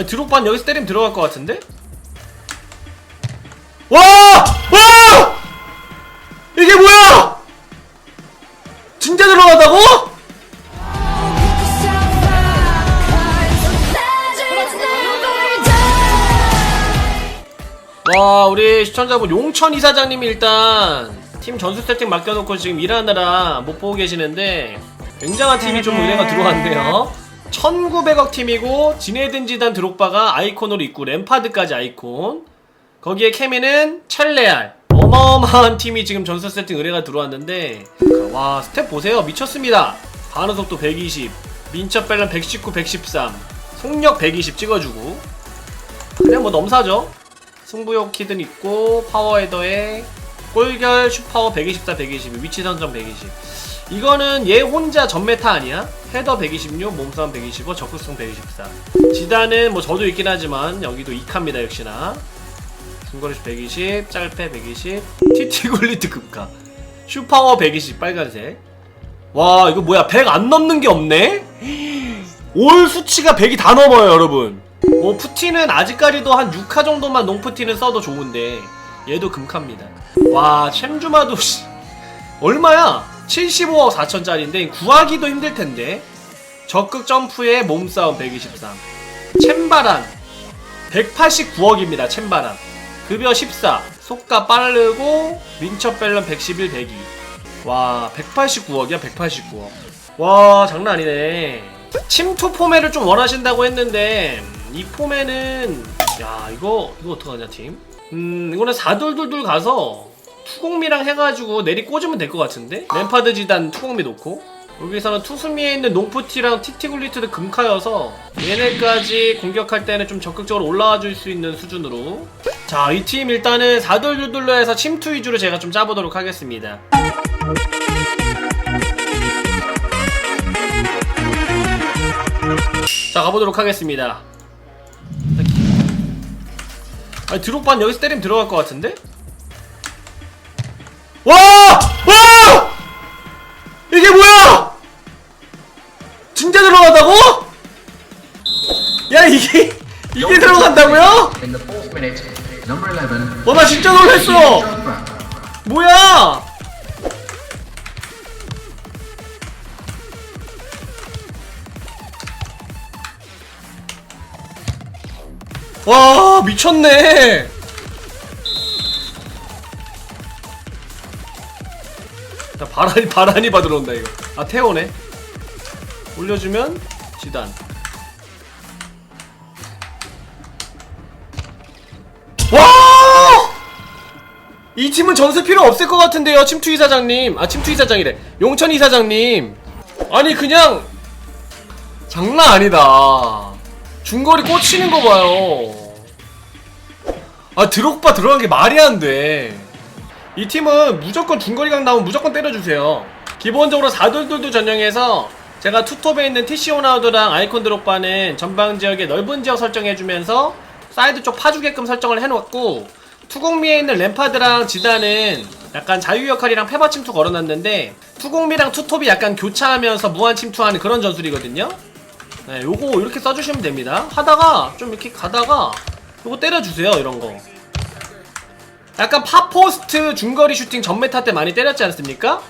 아니 드롭반 여기서 때리면 들어갈 것 같은데? 와! 와! 이게 뭐야? 진짜 들어간다고? 와 우리 시청자분 용천 이사장님이 일단 팀 전술 세팅 맡겨놓고 지금 일하느라 못 보고 계시는데 굉장한 팀이 좀 은혜가 들어왔네요 1900억 팀이고 지네든 지단 드록바가 아이콘으로 있고 램파드까지 아이콘. 거기에 케미는 찰레알. 어마어마한 팀이 지금 전술 세팅 의뢰가 들어왔는데 와 스텝 보세요. 미쳤습니다. 반응 속도 120 민첩 밸런 119 113 속력 120 찍어주고. 그냥 뭐 넘사죠. 승부욕 키든 있고 파워헤더에 골결 슈파워 124 120 위치 선정 120 이거는 얘 혼자 전메타 아니야? 헤더 126 몸싸움 125 적극성 124 지단은 뭐 저도 있긴 하지만 여기도 2카입니다 역시나. 중거리슛 120 짤패 120 TT 굴리트 급가. 슈파워 120 빨간색. 와 이거 뭐야 100 안 넘는 게 없네? 올 수치가 100이 다 넘어요 여러분. 뭐 푸티는 아직까지도 한 6카 정도만 농푸티는 써도 좋은데 얘도 금카입니다. 와 챔주마도 씨, 얼마야? 75억 4천짜리인데 구하기도 힘들텐데 적극 점프에 몸싸움 123 챔바란 189억입니다 챔바란. 급여 14 속가 빠르고 민첩 밸런 111 102와 189억이야 189억. 와 장난 아니네. 침투 포매를 좀 원하신다고 했는데 이 포매는 야 이거 이거 어떡하냐 팀? 음 이거는 4둘둘둘 가서 투공미랑 해가지고 내리 꽂으면 될 것 같은데? 램파드 지단 투공미 놓고 여기서는 투수미에 있는 농푸티랑 티티굴리트도 금카여서 얘네까지 공격할 때는 좀 적극적으로 올라와 줄 수 있는 수준으로 자 이 팀 일단은 4둘둘둘로 해서 침투 위주로 제가 좀 짜보도록 하겠습니다 자 가보도록 하겠습니다 아니 드롭반 여기서 때리면 들어갈 것 같은데? 와! 와! Number 11. 어나 진짜 놀랬어. 뭐야? 와 미쳤네. 나 바라니 바라니 받으러 온다 이거. 아 태오네. 올려주면 지단. 이 팀은 전술 필요 없을 것 같은데요, 침투 이사장님. 아, 침투 이사장이래. 용천 이사장님. 아니, 그냥, 장난 아니다. 중거리 꽂히는 거 봐요. 아, 드록바 들어간 게 말이 안 돼. 이 팀은 무조건 중거리 강 나오면 무조건 때려주세요. 기본적으로 4돌돌도 전용해서 제가 투톱에 있는 TC 오나우드랑 아이콘 드록바는 전방 지역에 넓은 지역 설정해주면서 사이드 쪽 파주게끔 설정을 해놓았고 투공미에 있는 램파드랑 지단은 약간 자유 역할이랑 페바 침투 걸어놨는데 투공미랑 투톱이 약간 교차하면서 무한 침투하는 그런 전술이거든요. 네, 요거 이렇게 써주시면 됩니다. 하다가 좀 이렇게 가다가 요거 때려주세요 이런 거. 약간 파포스트 중거리 슈팅 전메타 때 많이 때렸지 않습니까?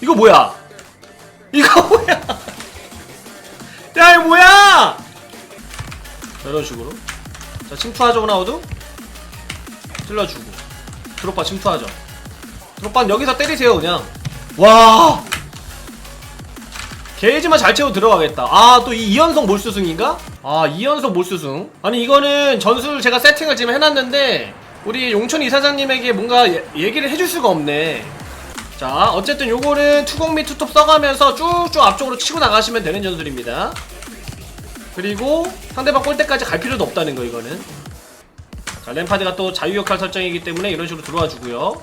이거 뭐야? 이거 뭐야? 야 이거 뭐야? 자, 이런 식으로 자 침투하죠 호나우드 찔러주고. 드롭바 침투하죠. 드롭바는 여기서 때리세요 그냥. 와! 게이지만 잘 채워 들어가겠다. 아 또 이 2연속 몰수승인가? 아 2연속 몰수승. 아니 이거는 전술 제가 세팅을 지금 해놨는데 우리 용천 이사장님에게 뭔가 예- 얘기를 해줄 수가 없네. 자 어쨌든 요거는 투공 및 투톱 써가면서 쭉쭉 앞쪽으로 치고 나가시면 되는 전술입니다. 그리고 상대방 골대까지 갈 필요도 없다는 거 이거는 자 램파드가 또 자유 역할 설정이기 때문에 이런 식으로 들어와 주고요.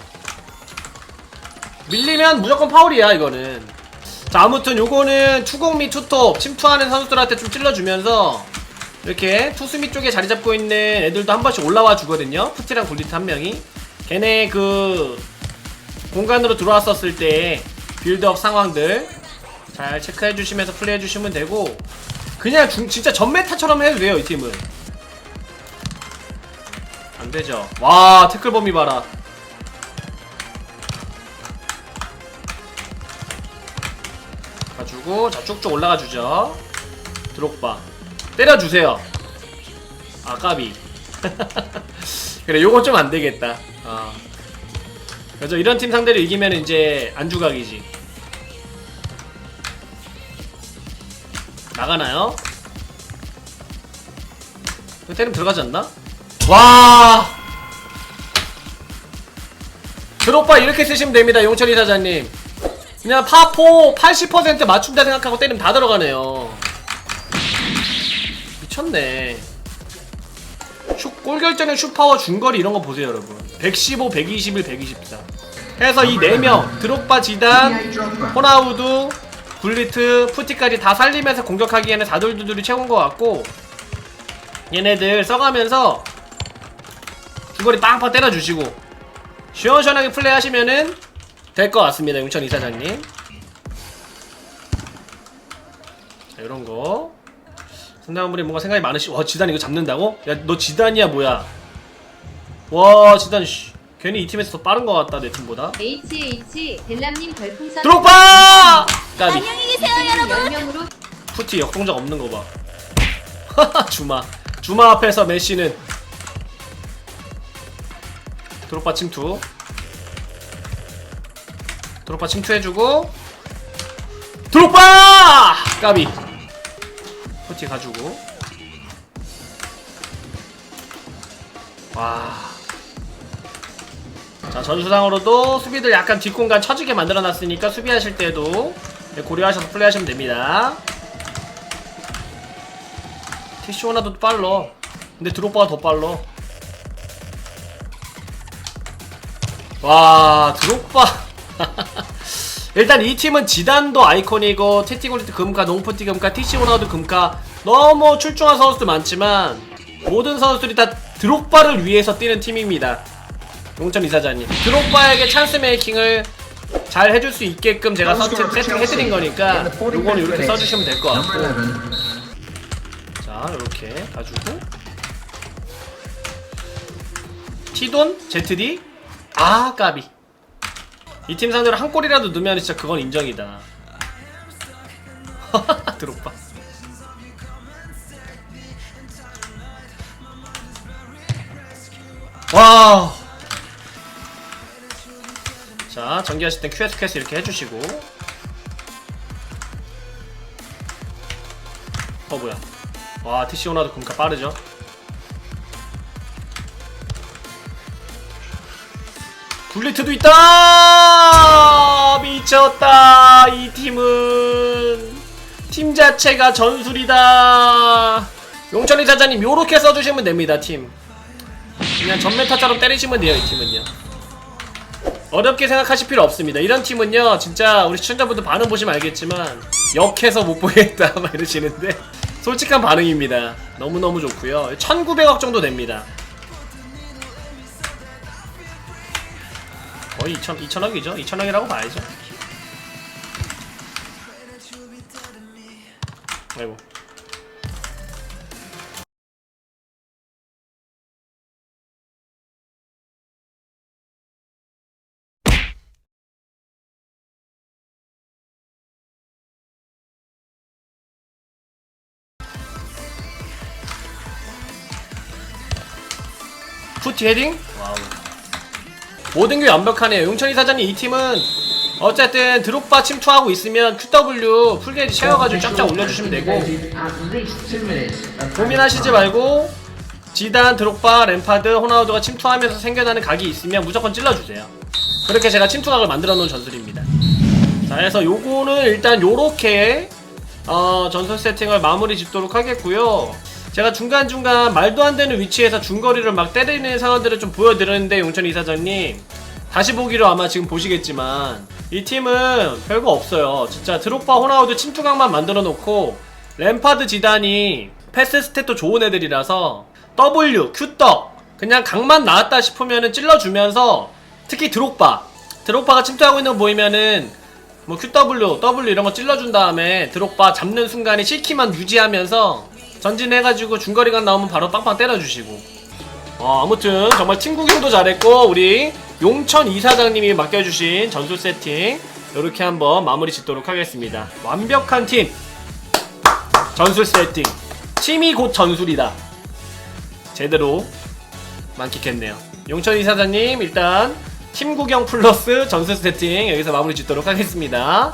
밀리면 무조건 파울이야 이거는. 자 아무튼 요거는 투공 및 투톱 침투하는 선수들한테 좀 찔러주면서 이렇게 투수미 쪽에 자리 잡고 있는 애들도 한 번씩 올라와 주거든요. 푸티랑 굴리트 한 명이. 걔네 그 공간으로 들어왔었을 때 빌드업 상황들 잘 체크해 주시면서 플레이해 주시면 되고 그냥 중- 진짜 전메타처럼 해도 돼요 이 팀은 되죠. 와 태클 범위 봐라. 가지고 자 쭉쭉 올라가 주죠. 드록바. 때려주세요. 아 까비. 그래 요건 좀 안 되겠다. 아. 그래서 이런 팀 상대로 이기면 이제 안주각이지. 나가나요? 때리면 들어가지 않나? 와. 드롭바 이렇게 쓰시면 됩니다 용철이 사장님. 그냥 파포 80% 맞춘다 생각하고 때리면 다 들어가네요. 미쳤네. 슛, 골결정의 슛파워 중거리 이런 거 보세요 여러분. 115, 121, 124 해서 이 4명 드롭바 지단. 호나우두 굴리트 푸티까지 다 살리면서 공격하기에는 다돌두돌이 최고인 것 같고 얘네들 써가면서 중거리 빵빵 때려주시고 시원시원하게 플레이하시면은 될 것 같습니다 용천 이사장님 자 요런거 상당분이 뭔가 생각이 많으시 와 지단 이거 잡는다고? 야 너 지단이야 뭐야 와 지단 씨 괜히 이 팀에서 더 빠른 것 같다 내 팀보다 HH 델람님 별풍선 드롭바! 까비 안녕히 계세요 여러분 10명으로 푸티 역동작 없는 거 봐. 주마. 주마 앞에서 메시는 드롭바 침투. 드롭바 침투해주고 드롭바! 까비. 푸티 가지고. 와. 자 전수상으로도 수비들 약간 뒷공간 처지게 만들어 놨으니까 수비하실 때도 네, 고려하셔서 플레이하시면 됩니다. 티쇼나도 빨러. 근데 드롭바가 더 빨러. 와 드롭바. 일단 이 팀은 지단도 아이콘이고 테티골리트 금카, 농포티 금카, 티시오나도 금카 너무 출중한 선수들 많지만 모든 선수들이 다 드롭바를 위해서 뛰는 팀입니다. 용천 이사장님 드롭바에게 찬스 메이킹을 잘 해줄 수 있게끔 제가 Goal 서치 scorer for 세팅 해드린. 거니까 In the 45th 요거는 이렇게 써주시면 될 것 같고 Number 11. 자 이렇게 가지고 티돈 ZD 아 까비 이 팀 상대로 한 골이라도 넣으면 진짜 그건 인정이다 드롭바 와. 자, 전개하실 땐 QS 퀘스 이렇게 해주시고. 어, 뭐야. 와, TC 오나도 금카 빠르죠? 굴리트도 있다! 미쳤다! 이 팀은. 팀 자체가 전술이다! 용천이 사장님, 요렇게 써주시면 됩니다, 팀. 그냥 전메타처럼 때리시면 돼요, 이 팀은요. 어렵게 생각하실 필요 없습니다. 이런 팀은요, 진짜 우리 시청자분들 반응 보시면 알겠지만, 역해서 못 보겠다, 막 이러시는데, 솔직한 반응입니다. 너무너무 좋고요 1900억 정도 됩니다. 거의 2000, 2000억이죠? 2000억이라고 봐야죠. 아이고. 푸티 헤딩? 와우. 모든 게 완벽하네요. 용천이 사장님 이 팀은 어쨌든 드롭바 침투하고 있으면 QW 풀게이지 채워가지고 쫙쫙 올려주시면 되고 고민하시지 말고 지단, 드롭바, 램파드, 호나우드가 침투하면서 생겨나는 각이 있으면 무조건 찔러주세요. 그렇게 제가 침투각을 만들어 놓은 전술입니다. 자, 그래서 요거는 일단 요렇게 어, 전술 세팅을 마무리 짓도록 하겠고요. 제가 중간중간 말도 안 되는 위치에서 중거리를 막 때리는 상황들을 좀 보여드렸는데 용천 이사장님 다시 보기로 아마 지금 보시겠지만 이 팀은 별거 없어요. 진짜 드롭바 호나우드 침투각만 만들어 놓고 램파드 지단이 패스 스탯도 좋은 애들이라서 W, Q떡 그냥 각만 나왔다 싶으면은 찔러주면서 특히 드롭바 드롭바가 침투하고 있는 거 보이면은 뭐 QW, W 이런 거 찔러준 다음에 드롭바 잡는 순간에 C키만 유지하면서 전진해가지고 중거리가 나오면 바로 빵빵 때려주시고 어, 아무튼 정말 팀 구경도 잘했고 우리 용천 이사장님이 맡겨주신 전술 세팅 이렇게 한번 마무리 짓도록 하겠습니다. 완벽한 팀 전술 세팅 팀이 곧 전술이다. 제대로 만끽했네요. 용천 이사장님 일단 팀 구경 플러스 전술 세팅 여기서 마무리 짓도록 하겠습니다.